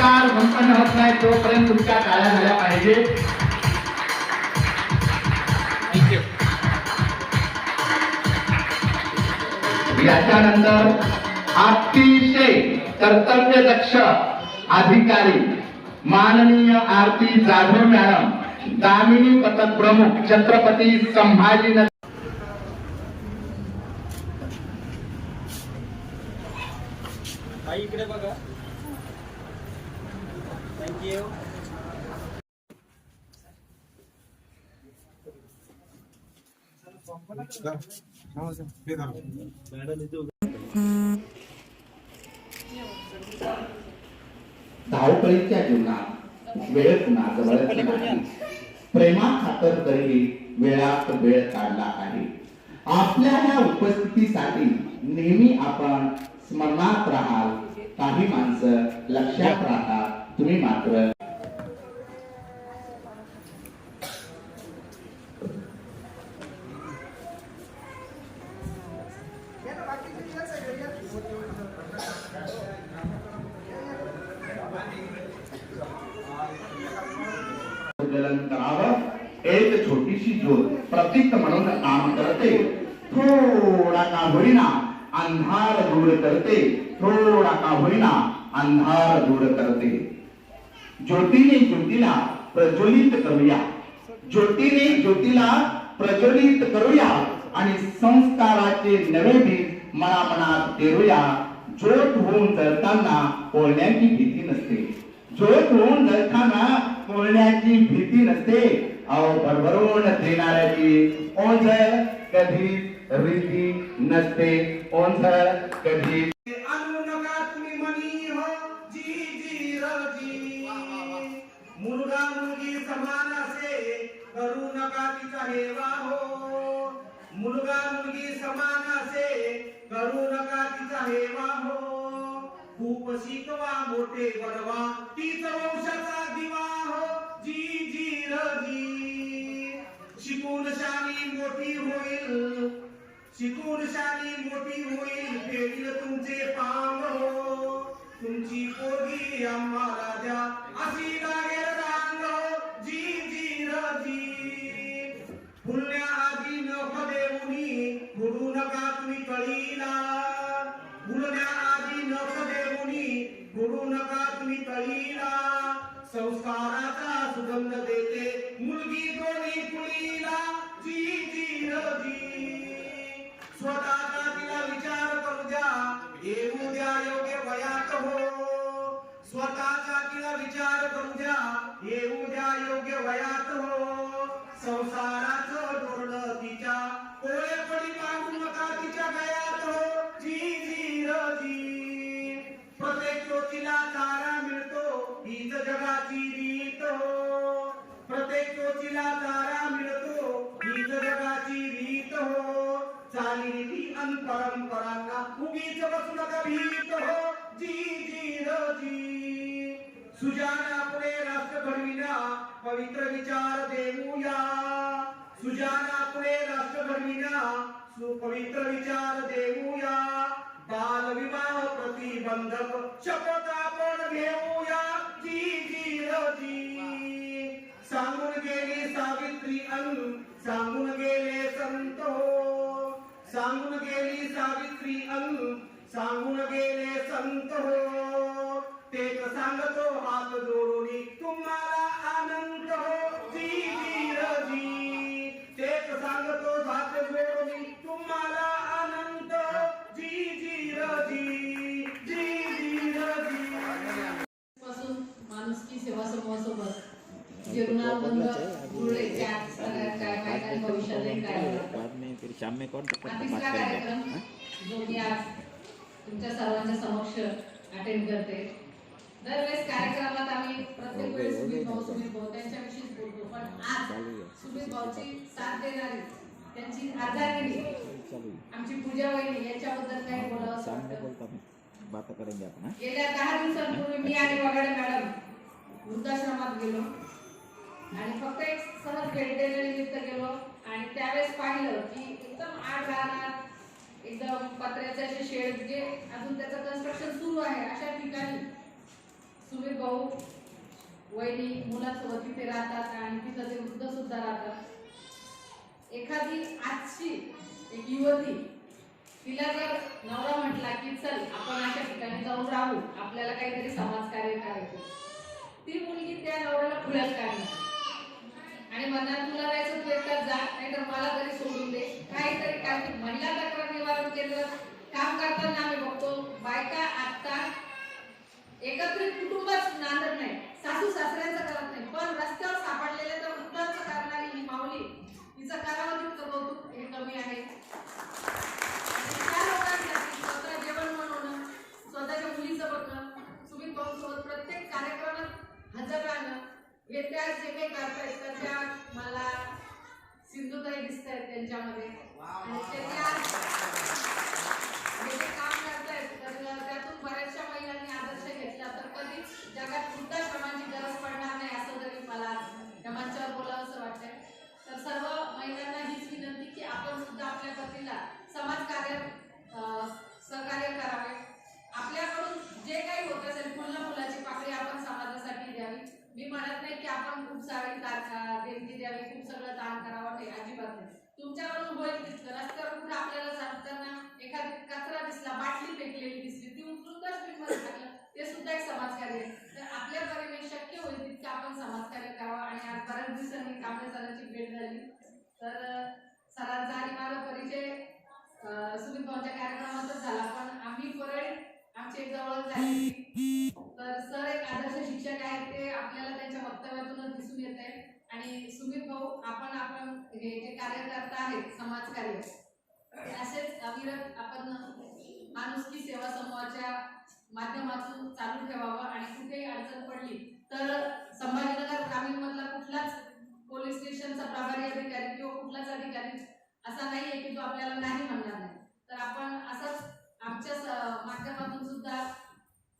सत्कार संपन्न होत नाही तोपर्यंत तुमच्या टाळ्या झाल्या पाहिजे. याच्यानंतर अतिशय कर्तव्यदक्ष अधिकारी माननीय आरती जाधव मॅडम दामिनी पथक प्रमुख छत्रपती संभाजीनगर. ताई इकडे बघा. थँक्यू धावपळीच्या जीवनात वेळ कुणाजवळच नाही. प्रेमा खातर तरी वेळात वेळ काढला आहे. आपल्या ह्या उपस्थितीसाठी नेहमी आपण स्मरणात राहाल काही माणसं लक्षात राहतात तुम्ही मात्र या ना, बाकीचे याच आहे, या. संकलन करावं एक छोटीशी ज्योत प्रतीक म्हणून काम करते थोडा का होईना अंधार दूर करते थोडा का होईना अंधार दूर करते. ज्योतीने ज्योतीला प्रज्वलित करूया. ज्योतीने ज्योतीला प्रज्वलित करूया आणि संस्काराचे नवे बीज मना मनात पेरूया. ज्योत होऊन जळताना कोळण्याची भीती नसते. ज्योत होऊन जळताना कोळण्याची भीती नसते. अहो भरभरून देणाऱ्याची ओंझळ कधी रीती नसते. ओंझळ कधी समान असे करू नका तिचा हेवा हो मुलगा मुलगी समान असे करू नका तिचा हेवा हो खूप शिकवा मोठे बनवा तीच वंशाचा दिवा हो जी जी रजी शिकून शानी मोठी होईल. शिकून शानी मोठी होईल. फेडील तुमचे पाम हो तुमची पोरगी आम्हाला योग्य वयात हो स्वतःचा तिला विचार करू द्या. येऊ द्या योग्य वयात हो संसारात सुजान आपले राष्ट्र घडविला पवित्र विचार देऊया सुजान आपले राष्ट्र घडविला सुपवित्र विचार देऊया बाल विवाह प्रतिबंधक शपथ आपण घेऊया जी जी रजी सांगून गेली सावित्री अनु सांगून गेले संत। हो सांगून गेली सावित्री अनु सांगून गेले संत। हो तेच सांगतो हात जोडून तुम्हाला आनंद हो जी जी तेच सांगतो हात जोडून तुम्हाला आनंद हो. जी जी रजी जी जी रजी पासून माणुसकी सेवा समूहासोबत जीवनाबंद जुळले त्या काय काय कार्यक्रम जो मी आज तुमच्या सर्वांच्या समक्ष अटेंड करते. दरवेळेस कार्यक्रमात आम्ही प्रत्येक वेळेस सुमित भाऊ सुमित भाऊ त्यांच्याविषयीच बोलतो. पण आज. सुमित भाऊची साथ देणारी त्यांची है। आमची पूजा वहिनी यांच्याबद्दल काही बोलावं बात करेंगे? गेल्या दहा दिवसांपूर्वी मी आणि वगाडे मॅडम वृद्धाश्रमात गेलो. आणि फक्त एक सहज भेट देण्यानिमित्त गेलो. आणि त्यावेळेस पाहिलं की एकदम आड राहणार एकदम पत्र्याचे असे शेड जे अजून त्याचं कन्स्ट्रक्शन सुरू आहे अशा ठिकाणी सुमित भाऊ वहिनी मुलासोबत तिथे राहतात आणि तिथं ते वृद्ध सुद्धा राहतात. एखादी आजची एक युवती तिला जर नवरा म्हटला की चल आपण अशा ठिकाणी जाऊन राहू आपल्याला काहीतरी समाजकार्य करायचं ती मुलगी त्या नवऱ्याला फुलत काढणार. आणि म्हणणार तुला जायचं तू एकटाच जा नाहीतर मला तरी सोडून दे. काहीतरी काय महिला तक्रार निवारण केंद्र काम करताना आम्ही बघतो बायका आता एकत्रित कुटुंबच नांदत नाही सासू सासऱ्यांचं करत नाही पण रस्त्यावर सापडलेल्या त्या वृद्धांचं करणारी ही माऊली तिचं करावं तितकं कौतुक हे कमी आहे आणि त्या लोकांसाठी स्वतः जेवण बनवणं स्वतःच्या मुलीचं बघणं सुमित भाऊसोबत प्रत्येक कार्यक्रमात हजर राहणं हे त्या जे काही करतायत तर त्या मला सिंधुताई दिसत आहेत त्यांच्यामध्ये आणि ते त्या हे जे काम करतायत तर त्यातून बऱ्याचशा महिलांनी आदर्श घेतला तर कधीच जगात वृद्धाश्रमाची गरज पडणार नाही असं तरी मला या मंचावर बोलावंसं वाटतंय तर सर्व महिलांना हीच विनंती की आपण सुद्धा आपल्या पतीला समाजकार्यात अं, सहकार्य करावे आपल्याकडून जे काही होत असेल फुलना फुलाची पाकळी आपण समाजासाठी द्यावी मी म्हणत नाही की आपण खूप सारी दा- देणगी द्यावी खूप सगळं दान करावं नाही अजिबात नाही तुमच्याकडून होईल तितकं रस्त्यावर कुठे आपल्याला जाताना एखादी कचरा दिसला बाटली फेकलेली दिसली ती उचलून डस्टबिनमध्ये टाकलं ते सुद्धा एक समाजकार्य आहे तर आपल्या परीने शक्य होईल तितकं आपण समाजकार्य करावं आणि आज बऱ्याच दिवसांनी कांबळे सरांची भेट झाली तर अं, सरांचा आणि माझा परिचय अं, सुमित भाऊच्या कार्यक्रमातच झाला पण आम्ही परत आमची एक जवळ झाली तर सर एक आदर्श शिक्षक आहेत ते आपल्याला त्यांच्या वक्तव्यातूनच दिसून येत आहे आणि सुमित भाऊ आपण आपण हे जे कार्यकर्ता आहेत समाजकार्य ते असेच अविरत आपण माणुसकी सेवा समूहाच्या माध्यमातून चालू ठेवावं आणि कुठेही अडचण पडली तर संभाजीनगर ग्रामीण मधला कुठलाच पोलीस स्टेशनचा प्रभारी अधिकारी किंवा कुठलाच अधिकारी असा नाही आहे की तो आपल्याला नाही म्हणणार नाही. तर आपण असंच आमच्या माध्यमातून सुद्धा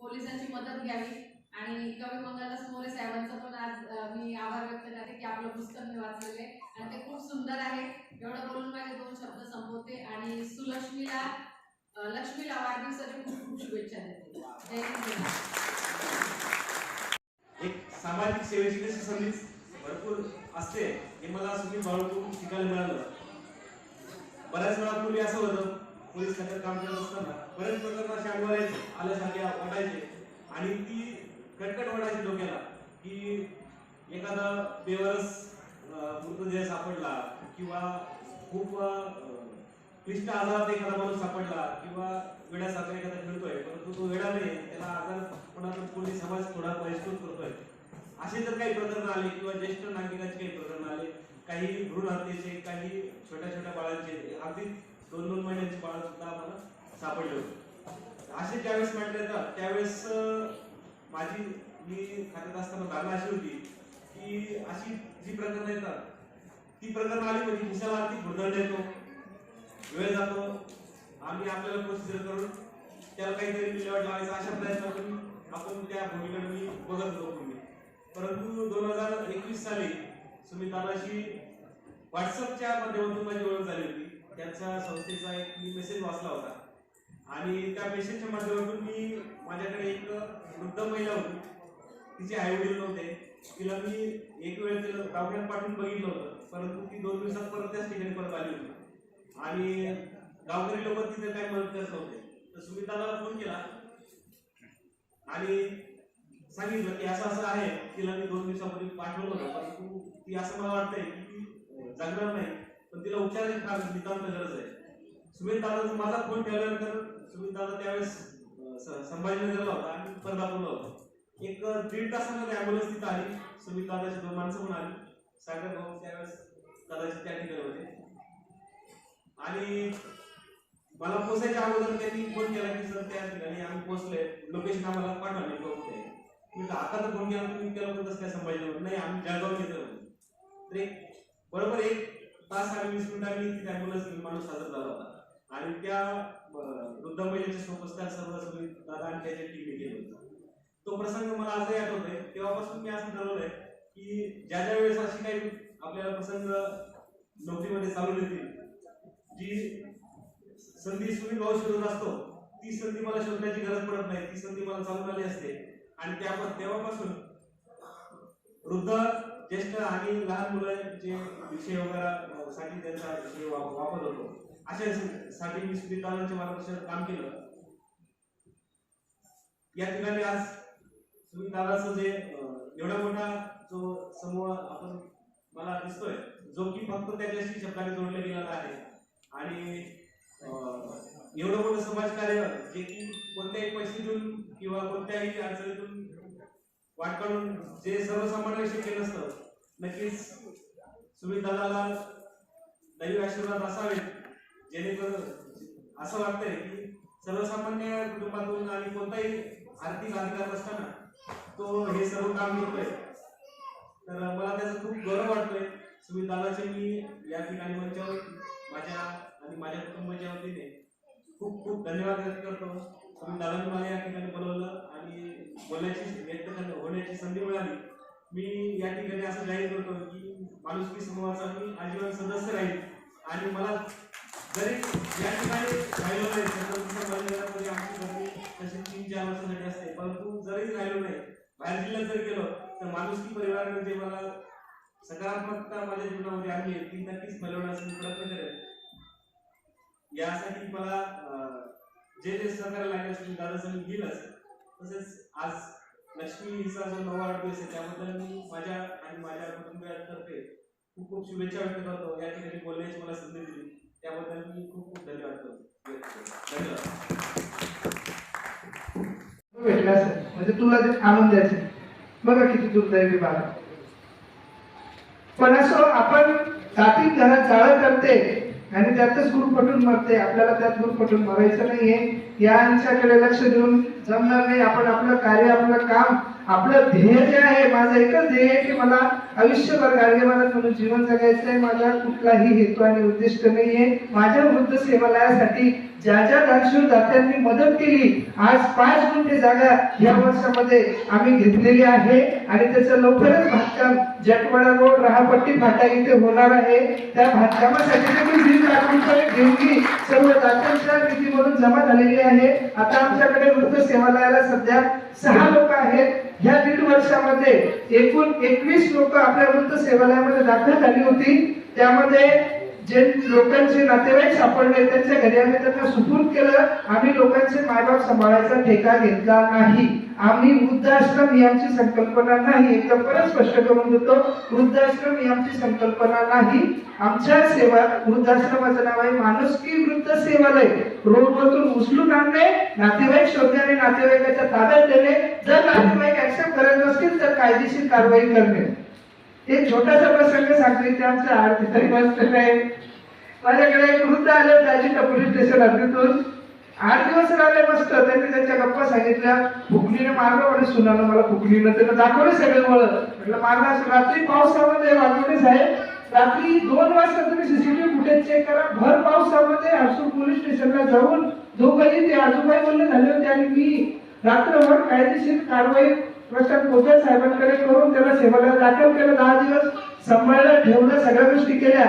पोलिसांची मदत घ्यावी. आणि कवी मंगलदास मोरे साहेबांचं पण आज मी आभार व्यक्त करते की आपलं पुस्तक मी वाचलेलं आहे. आणि ते खूप सुंदर आहे. एवढं बोलून माझे दोन शब्द संपवते. आणि सुलक्ष्मीला लक्ष्मीला वाढदिवसाच्या खूप खूप शुभेच्छा देते. जय हिंद. एक सामाजिक सेवेची कशी संधी भरपूर असते हे मला सुनील भाऊकडून शिकायला मिळालं. बऱ्याच वेळा पूर्वी असं होतं पोलीस खात्यात काम करत असताना बरेच प्रकरण असे अंगावर आल्यासारखे वाटायचे. आणि ती कटकट वाटायची डोक्याला की एखादा बेवरस मृतदेह सापडला किंवा खूप क्लिष्ट आजारात एखादा माणूस सापडला किंवा वेड्यासारखा एखादा खेळतोय परंतु तो वेडा नाही त्याला आजारपणातून पूर्ण समाज थोडा बहिष्कृत करतोय. असे जर काही प्रकरण आले किंवा ज्येष्ठ नागरिकांचे काही प्रकरण आले काही भ्रूण हत्येचे काही छोट्या छोट्या बाळांचे अगदी दोन दोन महिन्यांचे बाळ सुद्धा आम्हाला सापडले होते. असे ज्यावेळेस म्हटले तर त्यावेळेस माझी मी खात्यात असताना धारणा अशी होती की अशी जी प्रकरणं येतात ती प्रकरण आली म्हणजे खिशाला आर्थिक भुर्दंड येतो. वेळ जातो. आम्ही आपल्याला प्रोसिजर करून त्याला काहीतरी विल्हेवाट लावायचा अशा प्रयत्नातून आपण त्या भूमीकडे मी बघत होतो पूर्वी परंतु दोन हजार एकवीस साली सुमितानाशी व्हॉट्सअपच्या माध्यमातून माझी ओळख झाली होती. त्यांच्या संस्थेचा एक मी मेसेज वाचला होता. आणि त्या मेसेजच्या माध्यमातून मी माझ्याकडे एक वृद्ध महिला होती. तिचे आई वडील नव्हते. तिला मी एक वेळ तिला दवाखान्यात पाठवून बघितलं होतं. परंतु ती दोन दिवसात परत त्याच ठिकाणी परत आली होती. आणि गावकरी लोक तिथे काही मदत करत नव्हते. तर सुमिताला फोन केला आणि सांगितलं की असं असं आहे. तिला मी दोन दिवसापूर्वी पाठवलं होतं. परंतु ती असं मला वाटतंय की ती जगणार नाही. पण तिला उपचाराची नितांत गरज आहे. सुमित दादा माझा फोन ठेवल्यानंतर सुमित दादा त्यावेळेस संभाजीनगरला होता आणि परदापूरला होता. एक दीड तासामध्ये अँब्युलन्स तिथं आली. सुमित दादाची दोन माणसं पण आली. सागर भाऊ त्यावेळेस दादाची त्या ठिकाणी होते. आणि मला पोचायच्या अगोदर त्यांनी फोन केला की सर त्या ठिकाणी आम्ही पोहोचले लोकेशन आम्हाला पाठवले बघते मी आता तर फोन केला तुम्ही केला पण तसं काय संभाजीनगर नाही आम्ही जळगाव घेतो तर एक बरोबर एक तास आणि वीस मिनिटांनी ती ॲम्ब्युलन्स माणूस हजर झाला होता. आणि त्या वृद्ध महिलेच्या सोबत त्या सर्व सगळी दादा आणि त्याच्या टीमने केलं होतं. तो प्रसंग मला आजही आठवतोय. तेव्हापासून मी असं ठरवलंय की ज्या ज्या वेळेस अशी काही आपल्याला प्रसंग नोकरीमध्ये चालू येतील जी संधी सुनील भाऊ शोधत असतो ती संधी मला शोधण्याची गरज पडत नाही. ती संधी मला चालून आली असते. आणि त्या तेव्हापासून वृद्ध ज्येष्ठ आणि लहान मुलांचे विषय वगैरे साठी त्यांचा विषय वा- वापर होतो. अशा साठी मी सुनीतांच्या मार्गदर्शनात काम केलं. या ठिकाणी आज सुनीताचं जे एवढा मोठा जो समूह आपण मला दिसतोय जो की फक्त त्याच्याशी शब्दाने जोडले गेलेला आहे. आणि एवढं मोठं समाजकार्य जे की कोणत्याही पैशातून किंवा कोणत्याही अडचणीतून वाट काढून जे सर्वसामान्य शक्य नसतं नक्कीच सुमित दादाला दैवी आशीर्वाद असावेत. जेणेकरून असं वाटतंय की सर्वसामान्य कुटुंबातून आणि कोणताही आर्थिक अधिकार असताना तो हे सर्व काम करतोय. तर मला त्याचा खूप गौरव वाटतोय. सुमित दादाचे मी या ठिकाणी मंचावर माझ्या आणि माझ्या कुटुंबाच्या वतीने खूप खूप धन्यवाद व्यक्त करतो. सुमित दादांनी मला या ठिकाणी बोलवलं आणि बोलण्याची व्यक्त होण्याची संधी मिळाली. मी या ठिकाणी असं जाहीर करतो की माणुसकी समूहाचा मी आजीवन सदस्य राहील आणि मला जरी या ठिकाणी राहिलो नाही छत्रपती संभाजीनगरमध्ये आमची गर्दी तशी तीन चार वर्षासाठी असते परंतु जरी राहिलो नाही बाहेर जिल्ह्यात जरी गेलो तर माणुसकी परिवार म्हणजे मला सकारात्मकता माझ्या जीवनामध्ये आहे, ती नक्कीच मिळवण्याचा मी प्रयत्न यासाठी मला जे जे सहकार्य लागले असतील दादाचं तसेच आज लक्ष्मी हिचा जो नवा वाढदिवस आहे त्याबद्दल मी माझ्या आणि माझ्या कुटुंबियांतर्फे खूप खूप शुभेच्छा व्यक्त करतो. या ठिकाणी बोलण्याची मला संधी दिली. त्याबद्दल मी खूप खूप धन्यवाद करतो. धन्यवाद. भेटला सर म्हणजे तुला ते आणून द्यायचे बघा किती दुर्दैवी बाळा. पण असं आपण जाती घरात जाळं करते आणि त्यातच गुरफटून मरते. आपल्याला त्यात गुरफटून मरायचं नाहीये. यांच्याकडे लक्ष देऊन जमणार नाही. आपण आपलं कार्य आपलं काम आपलं ध्येय जे आहे माझं एकच ध्येय आहे की मला आयुष्यभर गाडगेबाला म्हणून जीवन जगायचं आहे माझा कुठलाही हेतू आणि उद्दिष्ट नाहीये. माझ्या वृद्ध सेवालयासाठी ज्या ज्या दानशूर दात्यांनी मदत केली आज पाच गुंठे जागा या वर्षामध्ये आम्ही घेतलेली आहे. आणि त्याचं लवकरच भातकाम जटवाडा रोड राहापट्टी फाटा इथे होणार आहे. त्या भातकामासाठी देखील दीड लाख देणगी सर्व दात्यांच्या निधीमधून जमा झालेली आहे. आता आमच्याकडे वृद्ध सेवालयाला सध्या सहा लोक आहेत. ह्या दीड वर्षामध्ये एकूण एकवीस लोक आपल्या वृद्ध सेवालयामध्ये दाखल झाली होती. त्यामध्ये जे लोकांचे नातेवाईक सापडले त्यांच्या घरी आम्ही त्यांना सुपूर्द केलं. आम्ही लोकांचे मायबाप सांभाळायचा ठेका घेतला नाही. आम्ही वृद्धाश्रम ही आमची संकल्पना नाही. एकदम परत स्पष्ट करून देतो. वृद्धाश्रम ही आमची संकल्पना नाही. आमच्या सेवा वृद्धाश्रमाचं नाव आहे माणुसकी वृद्ध सेवालय. रोडवरतून उचलून आणणे नातेवाईक शोधणे नातेवाईकाच्या ताब्यात देणे. जर नातेवाईक ऍक्सेप्ट करत नसतील तर कायदेशीर कारवाई करणे. एक छोटासा प्रसंग सांगते ते आमच्या आरती बसलेलं आहे. माझ्याकडे एक वृद्ध आले होते अजिंठा पोलीस स्टेशन हद्दीतून आठ दिवस राहिले मस्त त्यांनी त्यांच्या गप्पा सांगितल्या. फुकलीने मारलं म्हणे सुनानं मला फुकलीनं त्यानं दाखवलं सगळं वळ म्हटलं मारलं असं रात्री पावसामध्ये वागवणे साहेब. रात्री दोन वाजता तुम्ही सीसीटीव्ही फुटेज चेक करा. भर पावसामध्ये हर्सूल पोलीस स्टेशनला जाऊन दोघंही ते आजोबाई बोलले झाले होते आणि मी. रात्रभर कायदेशीर कारवाई प्रशांत कोचर साहेबांकडे करून त्याला सेवाला दाखल केलं. दहा दिवस सांभाळलं ठेवलं सगळ्या गोष्टी केल्या.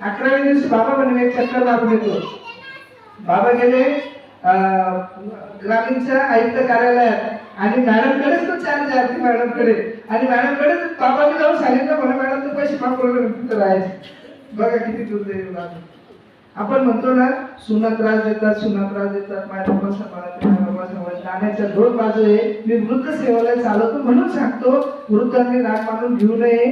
अकराव्या दिवशी बाबा म्हणे एक चक्कर लागून येतो. बाबा गेले ग्रामीणच्या आयुक्त कार्यालयात. आणि मॅडमकडेच तो चार्ज आहे ती मॅडमकडे. आणि मॅडमकडेच बाबाने जाऊन सांगितलं म्हणा मॅडम तू पैसे मागवलं तर राहायचे? बघा किती दुर्दैवी बाब. आपण म्हणतो ना सुना त्रास देतात सुना त्रास देतात माझ्या बाबा सांभाळा बाबा समाज नाण्याच्या दोन बाजू आहे. मी वृद्ध सेवाला चालवतो म्हणून सांगतो वृद्धांनी राग मानून घेऊ नये.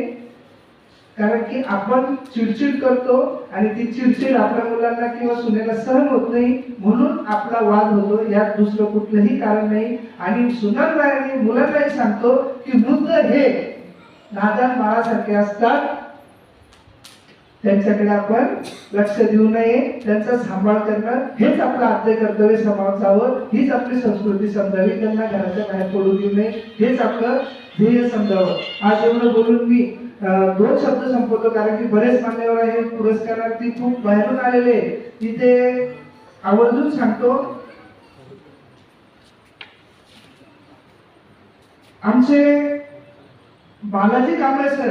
कारण की आपण चिडचिड करतो आणि ती चिडचिड आपल्या मुलांना किंवा सुनेला सहन होत नाही म्हणून आपला वाद होतो. यात दुसरं कुठलंही कारण नाही. आणि सुनांना आणि मुलांनाही सांगतो की वृद्ध हे नादान बाळासारखे असतात. त्यांच्याकडे आपण लक्ष देऊ नये त्यांचा सांभाळ करणं हेच आपलं आद्य कर्तव्य समजावं हीच आपली संस्कृती समजावी त्यांना घराच्या बाहेर पडू देऊ नये हेच आपलं ध्येय समजावं. आज एवढं बोलून मी दोन शब्द संपवतो कारण की बरेच मान्यवर आहेत पुरस्कारार्थी खूप बाहेरून आलेले तिथे आवर्जून सांगतो आमचे बालाजी कांबळे सर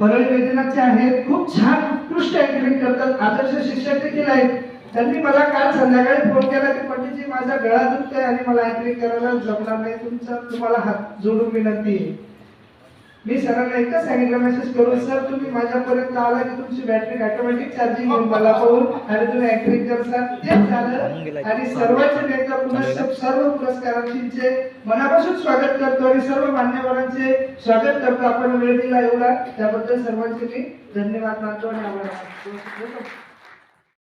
परळी वेदनाचे आहेत. खूप छान उत्कृष्ट ऍक्टिंग करतात. आदर्श शिक्षक देखील आहेत. त्यांनी मला काल संध्याकाळी फोन केला की पंडितजी माझा गळा दुखतोय आणि मला ऍक्टिंग करायला जमणार नाही. तुमचा तुम्हाला हात जोडून विनंती आहे. मी सरांना एकच सांगितलं मेसेज करून सर तुम्ही माझ्यापर्यंत आला की तुमची बॅटरी ऑटोमॅटिक चार्जिंग घेऊन मला पाहून आणि तुम्ही ऍक्टिंग करता तेच झालं आणि सर्वांचे नेता एकदा पुन्हा सर्व पुरस्कारांचे मनापासून स्वागत करतो आणि सर्व मान्यवरांचे स्वागत करतो. आपण वेळ दिला एवढा. त्याबद्दल सर्वांचे मी धन्यवाद मानतो आणि आभार मानतो.